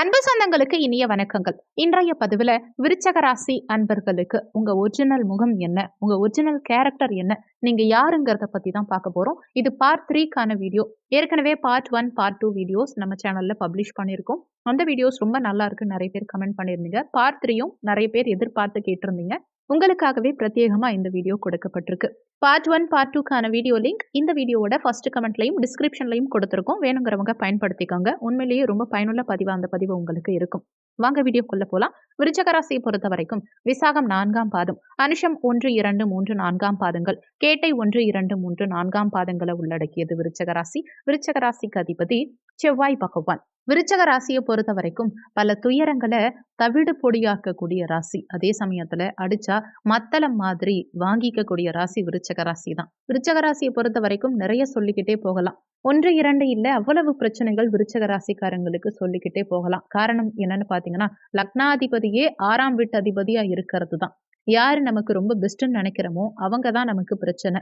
அன்பு சொந்தங்களுக்கு இனிய வணக்கங்கள். இன்றைய பதிவில் விருச்சக ராசி அன்பர்களுக்கு உங்கள் ஒரிஜினல் முகம் என்ன? உங்கள் ஒரிஜினல் கேரக்டர் என்ன? நீங்கள் யாருங்கிறத பற்றி தான் பார்க்க போகிறோம் இது பார்ட் த்ரீக்கான வீடியோ ஏற்கனவே part one part two videos நம்ம சேனலில் பப்ளிஷ் பண்ணியிருக்கோம். அந்த வீடியோஸ் ரொம்ப நல்லா இருக்கு. நிறைய பேர் கமெண்ட் பண்ணியிருந்தீங்க. பார்ட் த்ரீயும் நிறைய பேர் எதிர்பார்த்து கேட்டிருந்தீங்க. உங்களுக்காகவே பிரத்யேகமாக இந்த வீடியோ கொடுக்கப்பட்டிருக்கு. பார்ட் ஒன் பார்ட் டூக்கான வீடியோ லிங்க் இந்த வீடியோவோட ஃபர்ஸ்ட் கமெண்ட்லையும் டிஸ்கிரிப்ஷன்லையும் கொடுத்துருக்கோம். வேணுங்கிறவங்க பயன்படுத்திக்கோங்க. உண்மையிலேயே ரொம்ப பயனுள்ள பதிவாக அந்த பதிவு உங்களுக்கு இருக்கும். வாங்க வீடியோக்குள்ள போலாம். விருச்சகராசியை பொறுத்த வரைக்கும் விசாகம் நான்காம் பாதம் அனுஷம் ஒன்று இரண்டு மூன்று நான்காம் பாதங்கள் கேட்டை ஒன்று இரண்டு மூன்று நான்காம் பாதங்களை உள்ளடக்கியது விருச்சகராசி. விருச்சகராசிக்கு அதிபதி செவ்வாய் பகவான். விருச்சக ராசியை பொறுத்த வரைக்கும் பல துயரங்களை தவிடு பொடியாக்கக்கூடிய ராசி. அதே சமயத்துல அடிச்சா மத்தளம் மாதிரி வாங்கிக்கக்கூடிய ராசி விருச்சக விருச்சகராசி தான். விருச்சகராசியை பொறுத்த வரைக்கும் நிறைய சொல்லிக்கிட்டே போகலாம். ஒன்று இரண்டு இல்லை அவ்வளவு பிரச்சனைகள் விருச்சக ராசிக்காரங்களுக்கு சொல்லிக்கிட்டே போகலாம். காரணம் என்னன்னு பாத்தீங்கன்னா லக்னாதிபதியே ஆறாம் வீட்டு அதிபதியா இருக்கிறது தான். யாரு நமக்கு ரொம்ப பெஸ்ட்னு நினைக்கிறோமோ அவங்க தான் நமக்கு பிரச்சனை.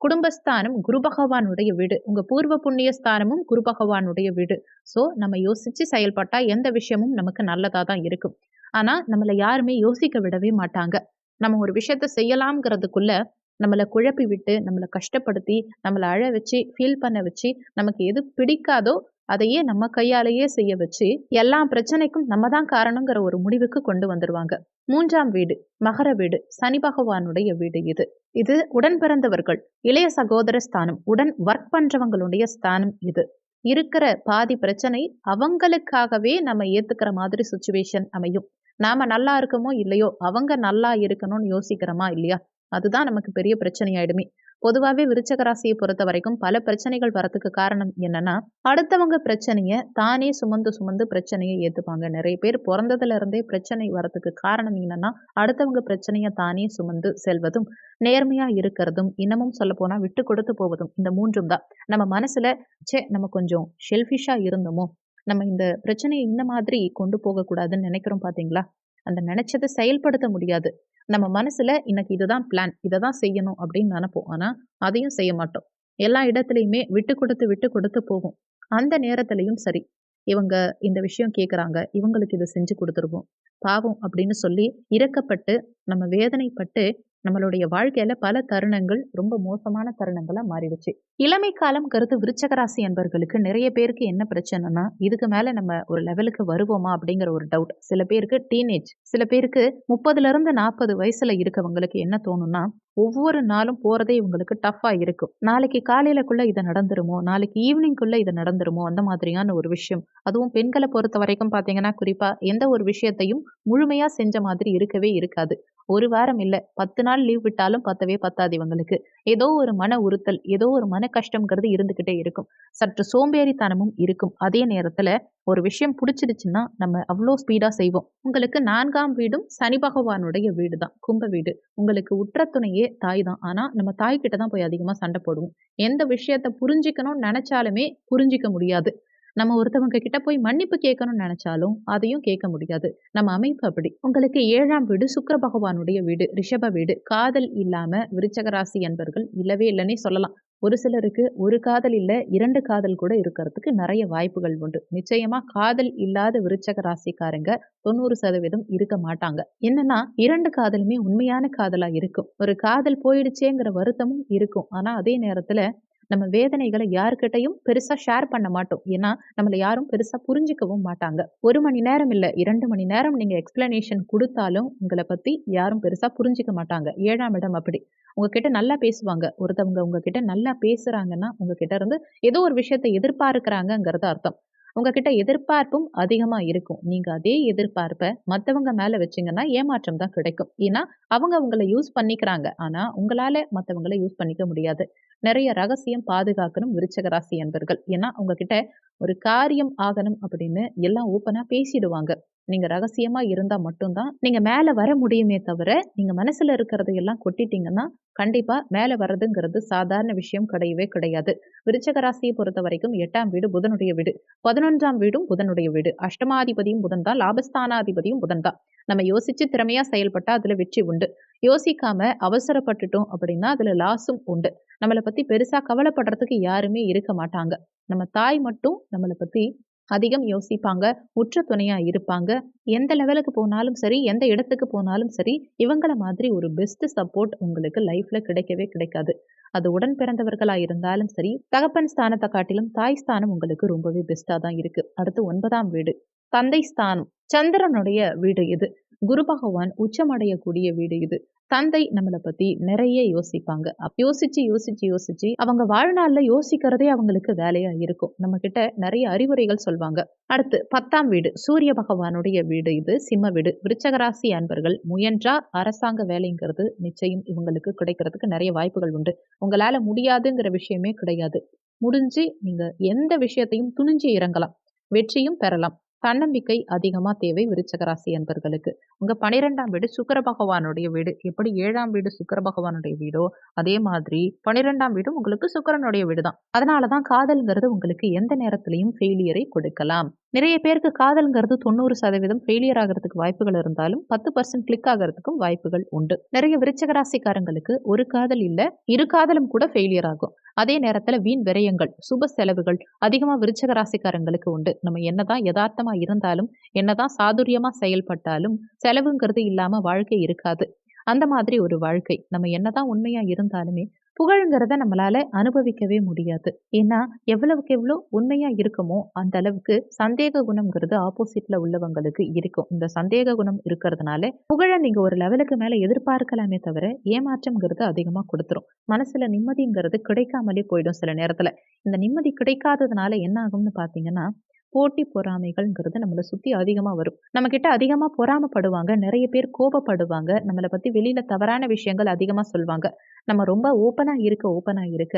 குடும்பஸ்தானம் குரு பகவானுடைய வீடு. உங்க பூர்வ புண்ணிய ஸ்தானமும் குரு பகவானுடைய வீடு. ஸோ நம்ம யோசிச்சு செயல்பட்டா எந்த விஷயமும் நமக்கு நல்லதா தான் இருக்கும். ஆனா நம்மளை யாருமே யோசிக்க விடவே மாட்டாங்க. நம்ம ஒரு விஷயத்த செய்யலாம்ங்கிறதுக்குள்ள நம்மளை குழப்பி விட்டு நம்மளை கஷ்டப்படுத்தி நம்மளை அழ வச்சு ஃபீல் பண்ண வச்சு நமக்கு எது பிடிக்காதோ அதையே நம்ம கையாலேயே செய்ய வச்சு எல்லா பிரச்சனைக்கும் நம்ம தான் காரணங்கிற ஒரு முடிவுக்கு கொண்டு வந்துருவாங்க. மூன்றாம் வீடு மகர வீடு சனி பகவானுடைய வீடு இது. இது உடன் பிறந்தவர்கள் இளைய சகோதர ஸ்தானம் உடன் ஒர்க் பண்றவங்களுடைய ஸ்தானம் இது. இருக்கிற பாதி பிரச்சனை அவங்களுக்காகவே நம்ம ஏத்துக்கிற மாதிரி சுச்சுவேஷன் அமையும். நாம நல்லா இருக்கமோ இல்லையோ அவங்க நல்லா இருக்கணும்னு யோசிக்கிறோமா இல்லையா? அதுதான் நமக்கு பெரிய பிரச்சனையாயிடுமே. பொதுவாகவே விருச்சக ராசியை பொறுத்த வரைக்கும் பல பிரச்சனைகள் வரத்துக்கு காரணம் என்னன்னா அடுத்தவங்க பிரச்சனையை தானே சுமந்து சுமந்து பிரச்சனையை ஏத்துப்பாங்க. நிறைய பேர் பிறந்ததுல இருந்தே பிரச்சனை வரத்துக்கு காரணம் என்னன்னா அடுத்தவங்க பிரச்சனையை தானே சுமந்து செல்வதும் நேர்மையா இருக்கிறதும் இன்னமும் சொல்ல போனா விட்டு கொடுத்து போவதும் இந்த மூன்றும் தான். நம்ம மனசுல சே நம்ம கொஞ்சம் ஷெல்ஃபிஷா இருந்தோமோ? நம்ம இந்த பிரச்சனையை இந்த மாதிரி கொண்டு போகக்கூடாதுன்னு நினைக்கிறோம் பாத்தீங்களா? அந்த நினைச்சதை செயல்படுத்த முடியாது. நம்ம மனசுல இன்னைக்கு இதுதான் பிளான் இதை தான் செய்யணும் அப்படின்னு நினைப்போம். ஆனா அதையும் செய்ய மாட்டோம். எல்லா இடத்துலையுமே விட்டு கொடுத்து விட்டு கொடுத்து போகும். அந்த நேரத்துலையும் சரி. இவங்க இந்த விஷயம் கேட்குறாங்க இவங்களுக்கு இதை செஞ்சு கொடுத்துருவோம். பாவம் அப்படின்னு சொல்லி இறக்கப்பட்டு நம்ம வேதனைப்பட்டு நம்மளுடைய வாழ்க்கையில பல தருணங்கள் ரொம்ப மோசமான தருணங்களா மாறிடுச்சு. இளமை காலம் கருத்து விருச்சகராசி என்பர்களுக்கு நிறைய பேருக்கு என்ன பிரச்சனைனா இதுக்கு மேல நம்ம ஒரு லெவலுக்கு வருவோமா அப்படிங்கிற ஒரு டவுட் சில பேருக்கு டீனேஜ் சில பேருக்கு முப்பதுல இருந்து நாற்பது வயசுல இருக்கவங்களுக்கு என்ன தோணும்னா ஒவ்வொரு நாளும் போறதே இவங்களுக்கு டஃப்பா இருக்கும். நாளைக்கு காலையிலக்குள்ள இதை நடந்துருமோ நாளைக்கு ஈவினிங்குள்ள இதை நடந்துருமோ அந்த மாதிரியான ஒரு விஷயம். அதுவும் பெண்களை பொறுத்த வரைக்கும் பாத்தீங்கன்னா குறிப்பா எந்த ஒரு விஷயத்தையும் முழுமையா செஞ்ச மாதிரி இருக்கவே இருக்காது. ஒரு வாரம் இல்லை பத்து நாள் லீவ் விட்டாலும் பத்தவே பத்தாது இவங்களுக்கு. ஏதோ ஒரு மன உறுத்தல் ஏதோ ஒரு மன கஷ்டம்ங்கிறது இருந்துக்கிட்டே இருக்கும். சற்று சோம்பேறித்தனமும் இருக்கும். அதே நேரத்துல ஒரு விஷயம் பிடிச்சிருச்சுன்னா நம்ம அவ்வளோ ஸ்பீடா செய்வோம். உங்களுக்கு நான்காம் வீடும் சனி பகவானுடைய வீடு தான் கும்ப வீடு. உங்களுக்கு உற்ற துணையே தாய் தான். ஆனா நம்ம தாய்கிட்ட தான் போய் அதிகமா சண்டை போடுவோம். எந்த விஷயத்த புரிஞ்சிக்கணும்னு நினைச்சாலுமே புரிஞ்சிக்க முடியாது. நம்ம ஒருத்தவங்க கிட்ட போய் மன்னிப்பு கேட்கணும்னு நினைச்சாலும் அதையும் கேட்க முடியாது. நம்ம அமைப்பு அப்படி. உங்களுக்கு ஏழாம் வீடு சுக்கர பகவானுடைய வீடு ரிஷப வீடு காதல் இல்லாம விருச்சக ராசி என்பர்கள் இல்லவே இல்லைன்னே சொல்லலாம். ஒரு சிலருக்கு ஒரு காதல் இல்லை இரண்டு காதல் கூட இருக்கிறதுக்கு நிறைய வாய்ப்புகள் உண்டு. நிச்சயமா காதல் இல்லாத விருச்சக ராசிக்காரங்க தொண்ணூறு சதவீதம் இருக்க மாட்டாங்க. என்னன்னா இரண்டு காதலுமே உண்மையான காதலா இருக்கும். ஒரு காதல் போயிடுச்சேங்கிற வருத்தமும் இருக்கும். ஆனா அதே நேரத்துல நம்ம வேதனைகளை யாருக்கிட்டையும் பெருசா ஷேர் பண்ண மாட்டோம். ஏன்னா நம்மளை யாரும் பெருசா புரிஞ்சுக்கவும் மாட்டாங்க. ஒரு மணி நேரம் இல்ல இரண்டு மணி நேரம் நீங்க எக்ஸ்பிளனேஷன் கொடுத்தாலும் உங்களை பத்தி யாரும் பெருசா புரிஞ்சுக்க மாட்டாங்க. ஏழாம் இடம் அப்படி. உங்ககிட்ட நல்லா பேசுவாங்க. ஒருத்தவங்க உங்ககிட்ட நல்லா பேசுறாங்கன்னா உங்ககிட்ட இருந்து ஏதோ ஒரு விஷயத்தை எதிர்பார்க்கிறாங்கங்கிறது அர்த்தம். உங்ககிட்ட எதிர்பார்ப்பும் அதிகமா இருக்கும். நீங்கள் அதே எதிர்பார்ப்பை மத்தவங்க மேல வச்சீங்கன்னா ஏமாற்றம் தான் கிடைக்கும். ஏன்னா அவங்க உங்களை யூஸ் பண்ணிக்கிறாங்க. ஆனா உங்களால மற்றவங்களை யூஸ் பண்ணிக்க முடியாது. நிறைய ரகசியம் பாதுகாக்கணும் விருச்சக ராசி என்பர்கள் ஏன்னா உங்ககிட்ட ஒரு காரியம் ஆகணும் அப்படின்னு எல்லாம் ஓப்பனா பேசிடுவாங்க. நீங்க ரகசியமா இருந்தா மட்டும்தான் நீங்க மேல வர முடியுமே தவிர நீங்க மனசுல இருக்கிறதை எல்லாம் கொட்டிட்டீங்கன்னா கண்டிப்பா மேல வர்றதுங்கிறது சாதாரண விஷயம் கிடையவே கிடையாது. விருச்சக ராசியை பொறுத்த வரைக்கும் எட்டாம் வீடு புதனுடைய வீடு. பதினொன்றாம் வீடும் புதனுடைய வீடு. அஷ்டமாதிபதியும் புதன் தான் லாபஸ்தானாதிபதியும் புதன் தான். நம்ம யோசிச்சு திறமையா செயல்பட்டா அதுல வெற்றி உண்டு. யோசிக்காம அவசரப்பட்டுட்டோம் அப்படின்னா அதுல லாஸும் உண்டு. நம்மளை பத்தி பெருசா கவலைப்படுறதுக்கு யாருமே இருக்க மாட்டாங்க. நம்ம தாய் மட்டும் நம்மளை பத்தி அதிகம் யோசிப்பாங்க உற்ற துணையா இருப்பாங்க. எந்த லெவலுக்கு போனாலும் சரி எந்த இடத்துக்கு போனாலும் சரி இவங்கள மாதிரி ஒரு பெஸ்ட் சப்போர்ட் உங்களுக்கு லைஃப்ல கிடைக்கவே கிடைக்காது. அது உடன் பிறந்தவர்களா இருந்தாலும் சரி தகப்பன் ஸ்தானத்தை காட்டிலும் தாய் ஸ்தானம் உங்களுக்கு ரொம்பவே பெஸ்டா தான் இருக்கு. அடுத்து ஒன்பதாம் வீடு. தந்தை ஸ்தானம். சந்திரனுடைய வீடு இது. குரு பகவான் உச்சமடையக்கூடிய வீடு இது. தந்தை நம்மளை பத்தி நிறைய யோசிப்பாங்க. அப்ப யோசிச்சு யோசிச்சு யோசிச்சு அவங்க வாழ்நாள்ல யோசிக்கிறதே அவங்களுக்கு வேலையா இருக்கும். நம்ம கிட்ட நிறைய அறிவுரைகள் சொல்வாங்க. அடுத்து பத்தாம் வீடு சூரிய பகவானுடைய வீடு இது சிம்ம வீடு. விருச்சகராசி அன்பர்கள் முயன்றா அரசாங்க வேலைங்கிறது நிச்சயம் இவங்களுக்கு கிடைக்கிறதுக்கு நிறைய வாய்ப்புகள் உண்டு. உங்களால முடியாதுங்கிற விஷயமே கிடையாது. முடிஞ்சு நீங்க எந்த விஷயத்தையும் துணிஞ்சு இறங்கலாம். வெற்றியும் பெறலாம். தன்னம்பிக்கை அதிகமாக தேவை விருச்சகராசி அன்பர்களுக்கு. உங்கள் பனிரெண்டாம் வீடு சுக்கர பகவானுடைய வீடு. எப்படி ஏழாம் வீடு சுக்கர பகவானுடைய வீடோ அதே மாதிரி பனிரெண்டாம் வீடும் உங்களுக்கு சுக்கரனுடைய வீடு தான் அதனால தான் காதல்ங்கிறது உங்களுக்கு எந்த நேரத்திலையும் ஃபெயிலியரை கொடுக்கலாம். நிறைய பேருக்கு காதல்ங்கிறது தொண்ணூறு சதவீதம் ஃபெயிலியர் ஆகிறதுக்கு வாய்ப்புகள் இருந்தாலும் பத்து பர்சன்ட் கிளிக் ஆகிறதுக்கும் வாய்ப்புகள் உண்டு. நிறைய விருச்சகராசிக்காரங்களுக்கு ஒரு காதல் இல்லை இரு காதலும் கூட ஃபெயிலியர் ஆகும். அதே நேரத்தில் வீண் விரயங்கள் சுப செலவுகள் அதிகமாக விருச்சக ராசிக்காரங்களுக்கு உண்டு. நம்ம என்னதான் யதார்த்தமா இருந்தாலும் என்னதான் சாதுரியமா செயல்பட்டாலும் செலவுங்கிறது இல்லாம வாழ்க்கை இருக்காது. அந்த மாதிரி ஒரு வாழ்க்கை. நம்ம என்னதான் உண்மையா இருந்தாலுமே புகழுங்கிறத நம்மளால அனுபவிக்கவே முடியாது. ஏன்னா எவ்வளவுக்கு எவ்வளோ உண்மையா இருக்குமோ அந்த அளவுக்கு சந்தேக குணம்ங்கிறது ஆப்போசிட்ல உள்ளவங்களுக்கு இருக்கும். இந்த சந்தேக குணம் இருக்கிறதுனால புகழை நீங்க ஒரு லெவலுக்கு மேல எதிர்பார்க்கலாமே தவிர ஏமாற்றம்ங்கிறது அதிகமா கொடுத்துரும். மனசுல நிம்மதிங்கிறது கிடைக்காமலே போயிடும் சில நேரத்துல. இந்த நிம்மதி கிடைக்காததுனால என்ன ஆகும்னு பாத்தீங்கன்னா போட்டி பொறாமைகள்ங்கிறது நம்மளை சுற்றி அதிகமாக வரும். நம்மக்கிட்ட அதிகமாக பொறாமப்படுவாங்க. நிறைய பேர் கோபப்படுவாங்க. நம்மளை பற்றி வெளியில் தவறான விஷயங்கள் அதிகமாக சொல்லுவாங்க நம்ம ரொம்ப ஓப்பனாக இருக்க ஓப்பனாக இருக்க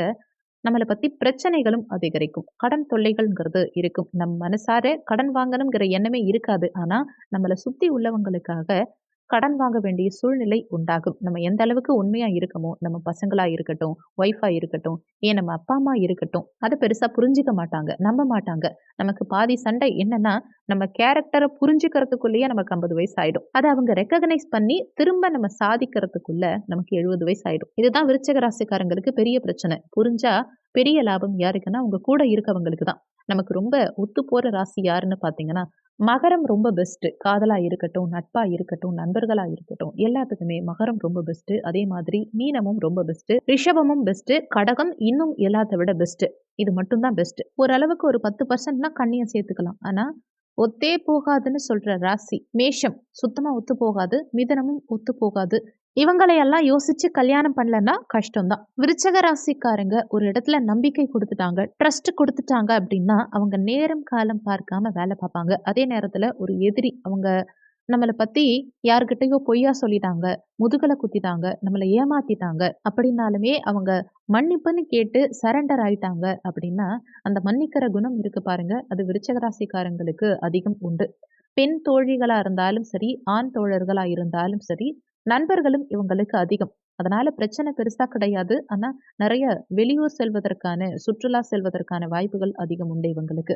நம்மளை பற்றி பிரச்சனைகளும் அதிகரிக்கும். கடன் தொல்லைகள்ங்கிறது இருக்கும். நம் மனசார கடன் வாங்கணுங்கிற எண்ணமே இருக்காது. ஆனால் நம்மளை சுற்றி உள்ளவங்களுக்காக கடன் வாங்க வேண்டிய சூழ்நிலை உண்டாகும். நம்ம எந்த அளவுக்கு உண்மையா இருக்கமோ நம்ம பசங்களா இருக்கட்டும் ஒய்ஃபா இருக்கட்டும் ஏன் நம்ம அப்பா அம்மா இருக்கட்டும் அதை பெருசா புரிஞ்சிக்க மாட்டாங்க நம்ப மாட்டாங்க. நமக்கு பாதி சண்டை என்னன்னா நம்ம கேரக்டரை புரிஞ்சுக்கிறதுக்குள்ளேயே நமக்கு ஐம்பது வயசு ஆயிடும். அதை அவங்க ரெக்கக்னைஸ் பண்ணி திரும்ப நம்ம சாதிக்கிறதுக்குள்ள நமக்கு எழுபது வயசு ஆயிடும். இதுதான் விருச்சக ராசிக்காரங்களுக்கு பெரிய பிரச்சனை. புரிஞ்சா பெரிய லாபம் யாருக்குன்னா உங்க கூட இருக்கவங்களுக்கு தான். நமக்கு ரொம்ப ஒத்து போற ராசி யாருன்னு பாத்தீங்கன்னா மகரம் ரொம்ப பெஸ்ட்டு காதலாக இருக்கட்டும் நட்பாக இருக்கட்டும் நண்பர்களாக இருக்கட்டும் எல்லாத்துக்குமே மகரம் ரொம்ப பெஸ்ட்டு அதே மாதிரி மீனமும் ரொம்ப பெஸ்ட்டு ரிஷபமும் பெஸ்ட்டு கடகம் இன்னும் எல்லாத்த விட பெஸ்ட்டு இது மட்டும்தான் பெஸ்ட்டு ஓரளவுக்கு ஒரு பத்து பர்சன்ட்னா கண்ணியை சேர்த்துக்கலாம். ஆனால் ஒத்தே போகாதுன்னு சொல்ற ராசி மேஷம் சுத்தமா ஒத்து போகாது மிதனமும் ஒத்து போகாது. இவங்களையெல்லாம் யோசிச்சு கல்யாணம் பண்ணலன்னா கஷ்டம்தான். விருச்சக ராசிக்காரங்க ஒரு இடத்துல நம்பிக்கை கொடுத்துட்டாங்க ட்ரஸ்ட் கொடுத்துட்டாங்க அப்படின்னா அவங்க நேரம் காலம் பார்க்காம வேலை பார்ப்பாங்க. அதே நேரத்துல ஒரு எதிரி அவங்க நம்மளை பத்தி யார்கிட்டயோ பொய்யா சொல்லிட்டாங்க முதுகலை குத்திட்டாங்க நம்மளை ஏமாத்திட்டாங்க அப்படின்னாலுமே அவங்க மன்னிப்புன்னு கேட்டு சரண்டர் ஆயிட்டாங்க அப்படின்னா அந்த மன்னிக்கிற குணம் இருக்கு பாருங்க. அது விருச்சகராசிக்காரங்களுக்கு அதிகம் உண்டு. பெண் தோழிகளா இருந்தாலும் சரி ஆண் தோழர்களா இருந்தாலும் சரி நண்பர்களும் இவங்களுக்கு அதிகம். அதனால பிரச்சனை பெருசா கிடையாது. ஆனா நிறைய வெளியூர் செல்வதற்கான சுற்றுலா செல்வதற்கான வாய்ப்புகள் அதிகம் உண்டு இவங்களுக்கு.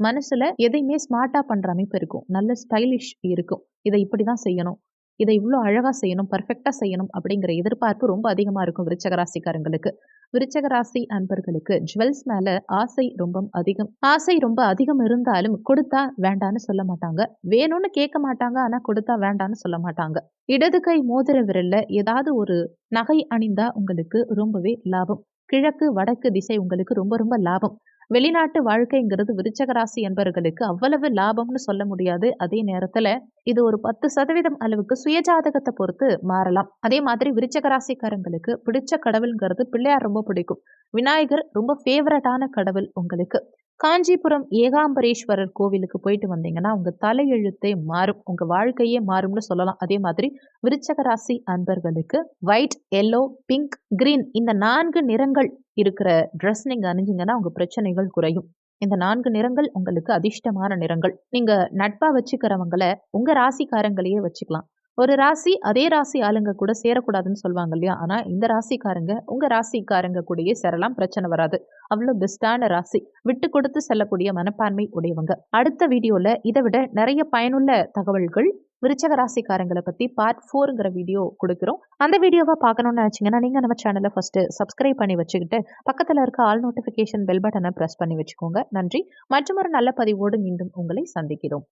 மனசுல எதையுமே ஸ்மார்ட்டா பண்ற அமைப்பு இருக்கும். நல்ல ஸ்டைலிஷ் இருக்கும். இதை இப்படிதான் செய்யணும். இதை இவ்வளோ அழகாக செய்யணும். பர்ஃபெக்டாக செய்யணும் அப்படிங்கிற எதிர்பார்ப்பு ரொம்ப அதிகமாக இருக்கும் விருச்சக ராசிக்காரங்களுக்கு விருச்சக ராசி அன்பர்களுக்கு ஜுவல்ஸ் மேலே ஆசை ரொம்ப அதிகம். ஆசை ரொம்ப அதிகம் இருந்தாலும் கொடுத்தா வேண்டான்னு சொல்ல மாட்டாங்க. வேணும்னு கேட்க மாட்டாங்க. ஆனால் கொடுத்தா வேண்டான்னு சொல்ல மாட்டாங்க. இடது கை மோதிர விரல்ல ஏதாவது ஒரு நகை அணிந்தா உங்களுக்கு ரொம்பவே லாபம். கிழக்கு வடக்கு திசை உங்களுக்கு ரொம்ப ரொம்ப லாபம். வெளிநாட்டு வாழ்க்கைங்கிறது விருச்சகராசி என்பவர்களுக்கு அவ்வளவு லாபம்னு சொல்ல முடியாது. அதே நேரத்துல இது ஒரு பத்து சதவீதம் அளவுக்கு சுயஜாதகத்தை பொறுத்து மாறலாம். அதே மாதிரி விருச்சகராசிக்காரங்களுக்கு பிடிச்ச கடவுள்ங்கிறது பிள்ளையார் ரொம்ப பிடிக்கும். விநாயகர் ரொம்ப ஃபேவரட்டான கடவுள் உங்களுக்கு. காஞ்சிபுரம் ஏகாம்பரேஸ்வரர் கோவிலுக்கு போயிட்டு வந்தீங்கன்னா உங்க தலையெழுத்தே மாறும். உங்க வாழ்க்கையே மாறும்னு சொல்லலாம். அதே மாதிரி விருச்சக ராசி அன்பர்களுக்கு ஒயிட் எல்லோ பிங்க் கிரீன் இந்த நான்கு நிறங்கள் இருக்கிற ட்ரெஸ் நீங்க அணிஞ்சிங்கன்னா உங்க பிரச்சனைகள் குறையும். இந்த நான்கு நிறங்கள் உங்களுக்கு அதிர்ஷ்டமான நிறங்கள். நீங்க நட்பா வச்சுக்கிறவங்கள உங்க ராசிக்காரங்களையே வச்சுக்கலாம். ஒரு ராசி அதே ராசி ஆளுங்க கூட சேரக்கூடாதுன்னு சொல்லுவாங்க இல்லையா? ஆனால் இந்த ராசிக்காரங்க உங்கள் ராசிக்காரங்க கூடயே சேரலாம் பிரச்சனை வராது. அவ்வளோ பெஸ்ட்டான ராசி. விட்டு கொடுத்து செல்லக்கூடிய மனப்பான்மை உடையவங்க. அடுத்த வீடியோவில் இதை விட நிறைய பயனுள்ள தகவல்கள் விருச்சக ராசிக்காரங்களை பற்றி பார்ட் ஃபோருங்கிற வீடியோ கொடுக்குறோம். அந்த வீடியோவை பார்க்கணும்னு நினச்சிங்கன்னா நீங்கள் நம்ம சேனலை ஃபஸ்ட்டு சப்ஸ்கிரைப் பண்ணி வச்சுக்கிட்டு பக்கத்தில் இருக்க ஆல் நோட்டிஃபிகேஷன் பெல் பட்டனை ப்ரெஸ் பண்ணி வச்சுக்கோங்க. நன்றி. மற்றும் ஒரு நல்ல பதிவோடு மீண்டும் உங்களை சந்திக்கிறோம்.